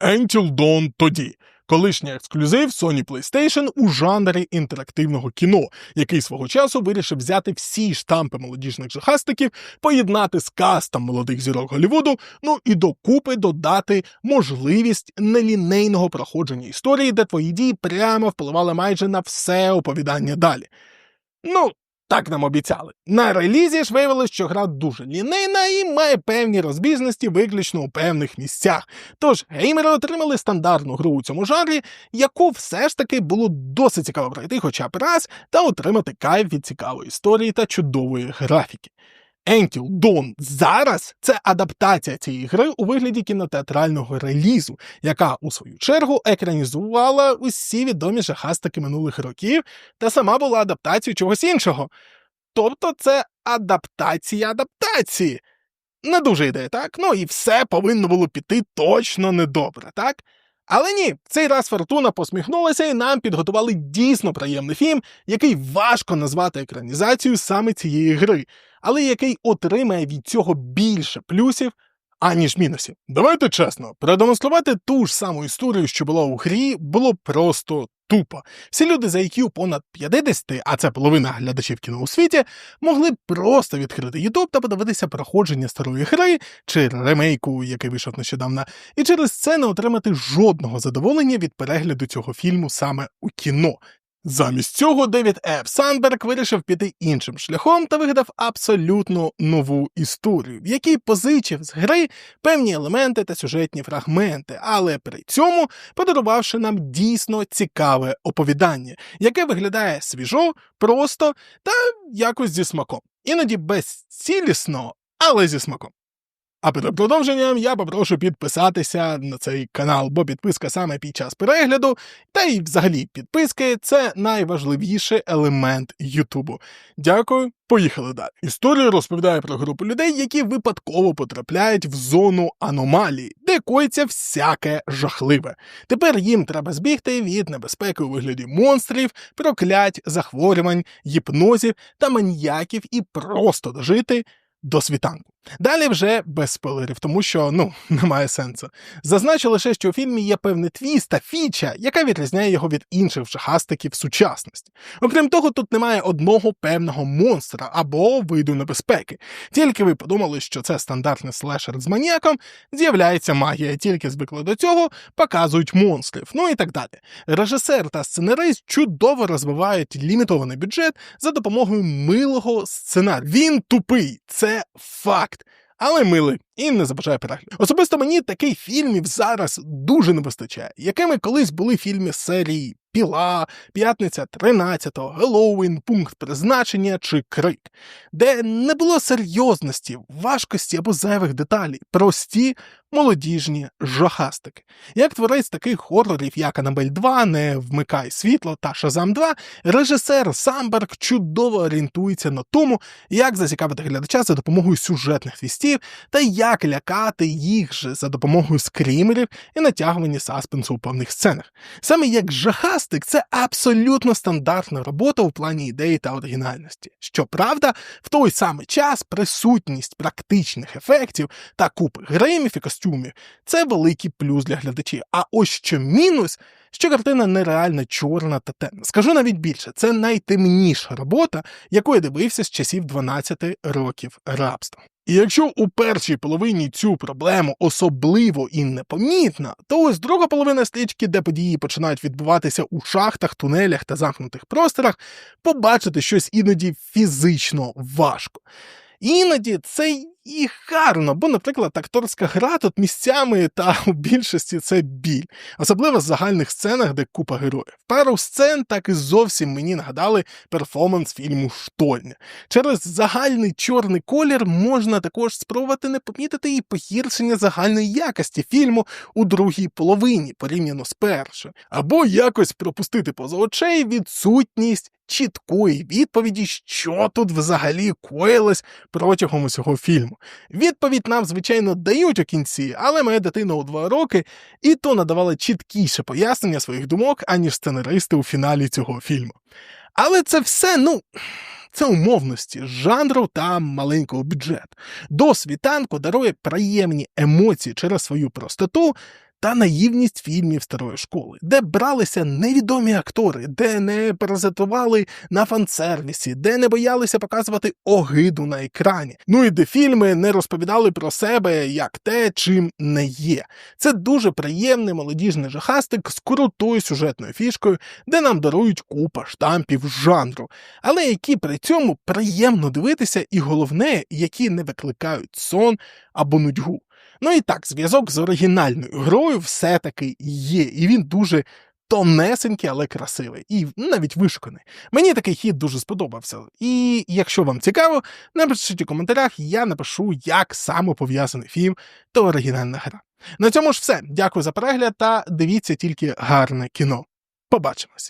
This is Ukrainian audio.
Until Dawn тоді. Колишній ексклюзив Sony PlayStation у жанрі інтерактивного кіно, який свого часу вирішив взяти всі штампи молодіжних жахастиків, поєднати з кастом молодих зірок Голлівуду, ну і докупи додати можливість нелінейного проходження історії, де твої дії прямо впливали майже на все оповідання далі. Ну, так нам обіцяли. На релізі ж виявилось, що гра дуже лінейна і має певні розбіжності виключно у певних місцях. Тож геймери отримали стандартну гру у цьому жанрі, яку все ж таки було досить цікаво пройти хоча б раз та отримати кайф від цікавої історії та чудової графіки. Until Dawn зараз це адаптація цієї гри у вигляді кінотеатрального релізу, яка у свою чергу екранізувала усі відомі жахастики минулих років та сама була адаптацією чогось іншого. Тобто це адаптація адаптації. Не дуже ідея, так? Ну і все повинно було піти точно недобре, так? Але ні, цей раз Фортуна посміхнулася і нам підготували дійсно приємний фільм, який важко назвати екранізацією саме цієї гри, але який отримає від цього більше плюсів, аніж мінусів. Давайте чесно, продемонструвати ту ж саму історію, що була у грі, було просто тупо. Всі люди за IQ понад 50, а це половина глядачів кіно у світі, могли просто відкрити YouTube та подивитися проходження старої гри чи ремейку, який вийшов нещодавно, і через це не отримати жодного задоволення від перегляду цього фільму саме у кіно. Замість цього Девід Еф Сандберг вирішив піти іншим шляхом та вигадав абсолютно нову історію, в якій позичив з гри певні елементи та сюжетні фрагменти, але при цьому подарувавши нам дійсно цікаве оповідання, яке виглядає свіжо, просто та якось зі смаком. Іноді безцілісно, але зі смаком. А перед продовженням я попрошу підписатися на цей канал, бо підписка саме під час перегляду, та й взагалі підписки це найважливіший елемент Ютубу. Дякую, поїхали далі. Історія розповідає про групу людей, які випадково потрапляють в зону аномалії, де коїться всяке жахливе. Тепер їм треба збігти від небезпеки у вигляді монстрів, проклять, захворювань, гіпнозів та маніяків і просто дожити до світанку. Далі вже без спойлерів, тому що ну немає сенсу. Зазначу лише, що у фільмі є певний твіст та фіча, яка відрізняє його від інших жахастиків сучасності. Окрім того, тут немає одного певного монстра або виду небезпеки. Тільки ви подумали, що це стандартний слешер з маніяком, з'являється магія, тільки звикли до цього, показують монстрів, ну і так далі. Режисер та сценарист чудово розвивають лімітований бюджет за допомогою милого сценарію. Він тупий, це факт але милий і не забажає перегляду. Особисто мені таких фільмів зараз дуже не вистачає, якими колись були фільми серії Піла, П'ятниця 13, Геллоуін, Пункт призначення чи Крик, де не було серйозності, важкості або зайвих деталей, прості молодіжні жахастики. Як творець таких хорорів, як Анабель 2, не вмикай світло та Шазам 2, режисер Самберг чудово орієнтується на тому, як зацікавити глядача за допомогою сюжетних твістів та як лякати їх же за допомогою скрімерів і натягування саспенсу у певних сценах. Саме як жахастик це абсолютно стандартна робота у плані ідеї та оригінальності. Щоправда, в той самий час присутність практичних ефектів та купи гримів і костюмів це великий плюс для глядачів. А ось що мінус, що картина нереально чорна та темна. Скажу навіть більше, це найтемніша робота, яку я дивився з часів 12 років рабства. І якщо у першій половині цю проблему особливо і непомітна, то ось друга половина стрічки, де події починають відбуватися у шахтах, тунелях та замкнутих просторах, побачити щось іноді фізично важко. Іноді це і гарно, бо, наприклад, акторська гра тут місцями та у більшості це біль, особливо в загальних сценах, де купа героїв. Пару сцен так і зовсім мені нагадали перформанс фільму Штольня. Через загальний чорний колір можна також спробувати не помітити і погіршення загальної якості фільму у другій половині порівняно з першою, або якось пропустити поза очей відсутність чіткої відповіді, що тут взагалі коїлось протягом усього фільму. Відповідь нам, звичайно, дають у кінці, але моя дитина у два роки і то надавала чіткіше пояснення своїх думок, аніж сценаристи у фіналі цього фільму. Але це все, ну. Це умовності, жанру та маленького бюджету. До світанку дарує приємні емоції через свою простоту та наївність фільмів старої школи, де бралися невідомі актори, де не паразитували на фан-сервісі, де не боялися показувати огиду на екрані. Ну і де фільми не розповідали про себе як те, чим не є. Це дуже приємний молодіжний жахастик з крутою сюжетною фішкою, де нам дарують купа штампів жанру, але які при цьому приємно дивитися, і головне, які не викликають сон або нудьгу. Ну і так, зв'язок з оригінальною грою все-таки є, і він дуже тонесенький, але красивий, і навіть вишуканий. Мені такий хід дуже сподобався. І якщо вам цікаво, напишіть у коментарях, я напишу, як саме пов'язаний фільм та оригінальна гра. На цьому ж все. Дякую за перегляд та дивіться тільки гарне кіно. Побачимось!